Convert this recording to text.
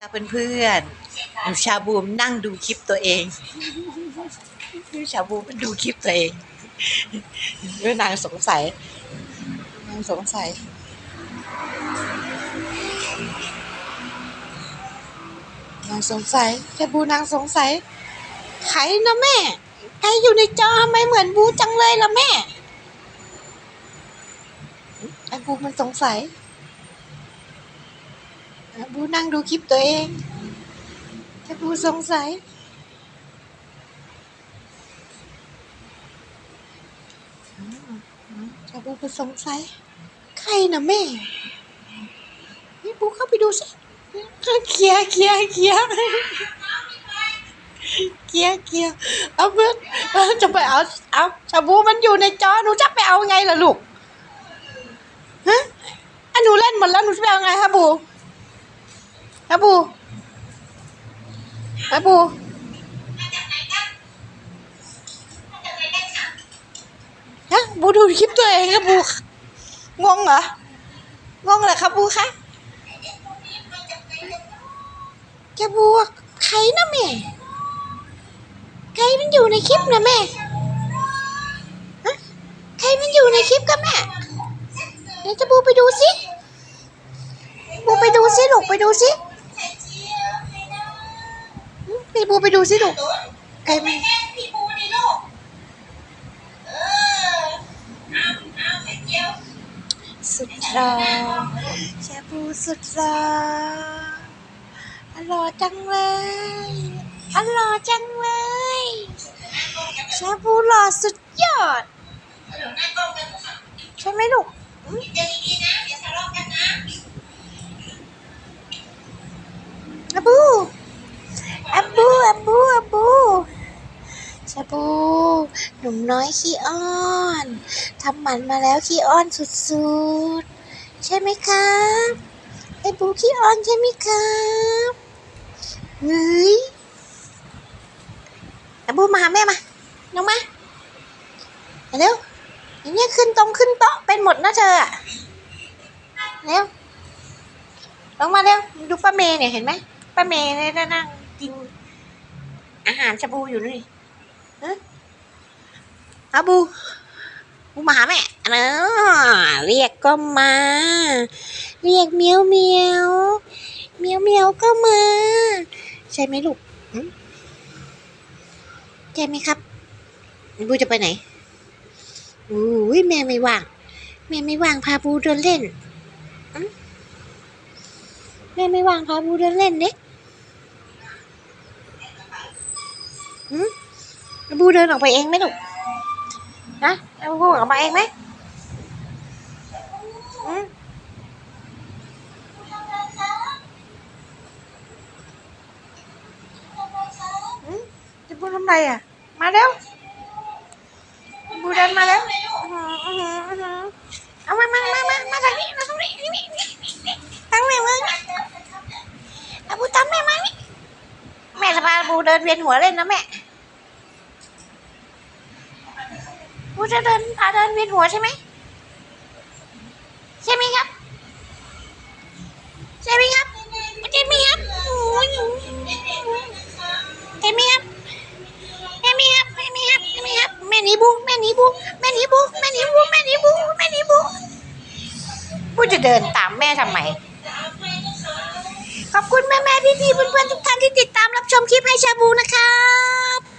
เพื่อนเพื่อนๆดูชาบูมนั่งดูคลิปตัวเองดูชาบูมดูคลิปตัวเองด้วยนางสงสัย นางสงสัย นางสงสัยชาบูนางสงสัย ใครนะแม่ ใครอยู่ในจอทำไมเหมือนบูจังเลยล่ะแม่ ไอ้บูมันสงสัย บูนั่งดูคลิปตัวเองแค่บูสงสัยอืมอืมแค่บูเป็นสงสัย ใครนะแม่นี่บูเข้าไปดูสิเคลียเคลียเคลียเคลียเคลียเอาเพื่อนเอาจะไปเอาเอาชาบูมันอยู่ในจอหนูจะไปเอาไงล่ะลูกฮะอันหนูเล่นหมดแล้วหนูจะไปเอาไงคะบู ฮะบูฮะบูฮะบูดูคลิปตัวเองครับบูงงเหรองงเหรอครับบูคะแกบูว่าใครนะแม่ใครมันอยู่ในคลิปนะแม่ฮะใครมันอยู่ในคลิปกันแม่เดี๋ยวจะบูไปดูสิบูไปดูสิลูกไปดูสิ ไปบูไปดูสิลูกใครมันพี่ปูนี่ลูกเออเอาเอาไข่เจียวสุดรอแชบูสุดรออร่อยจังเลยอร่อยจังเลยแชบูหล่อสุดยอดเดี๋ยวนั่งกล้องกันค่ะใช่ไหมลูกเดี๋ยวดีๆนะเดี๋ยวทะเลาะกันนะอาบูอาบูอาบูอาบูชาบูหนุ่มน้อยขี้อ้อนทำหมันมาแล้วขี้อ้อนสุดๆ ใช่ไหมครับไอ้บูขี้อ้อนใช่ไหมครับเฮ้ยอาบูมาหาแม่มาลงมามาเร็วอย่างนี้ขึ้นตรงขึ้นโต๊ะเป็นหมดนะเธออะเร็วลงมาเร็วดูป้าเมย์เนี่ยเห็นไหมป้าเมย์เนี่ยนั่ง อาหารชาบูอยู่นี่ฮะอาบูบูมาหาแม่เนอะเรียกก็มา เรียกเมียวเมียวเมียวเมียวก็มา ใช่ไหมลูกใช่ไหมครับบูจะไปไหนอุ้ยแม่ไม่ว่าง แม่ไม่ว่างพาบูเดินเล่นแม่ไม่ว่างพาบูเดินเล่นเด็ก หืมบูเดินออกไปเองไหมลูกนะเอาบูออกมาเองไหมหืมอืมจะพูทำไรอะ มาเร็วบูเดินมาแล้วอื้อหืออื้อหืออื้อหือเอามามามามามาทางนี้มาทางนี้นี่นี่นี่ตั้งแม่มือนี่เอาบูตามแม่มานี่แม่จะพาบูเดินเวียนหัวเล่นนะแม่ บูจะเดินพาเดินเวียนหัวใช่ไหมใช่ไหมครับใช่ไหมครับใช่ไหมครับโอ้ยเห็นไหมครับเห็นไหมครับเห็นไหมครับเห็นไหมครับแม่หนีบูแม่หนีบูแม่หนีบูแม่หนีบูแม่หนีบูแม่หนีบูบูจะเดินตามแม่ทำไมขอบคุณแม่แม่พี่พี่ๆเพื่อนๆทุกท่านที่ติดตามรับชมคลิปให้ชาบูนะครับขอบคุณครับ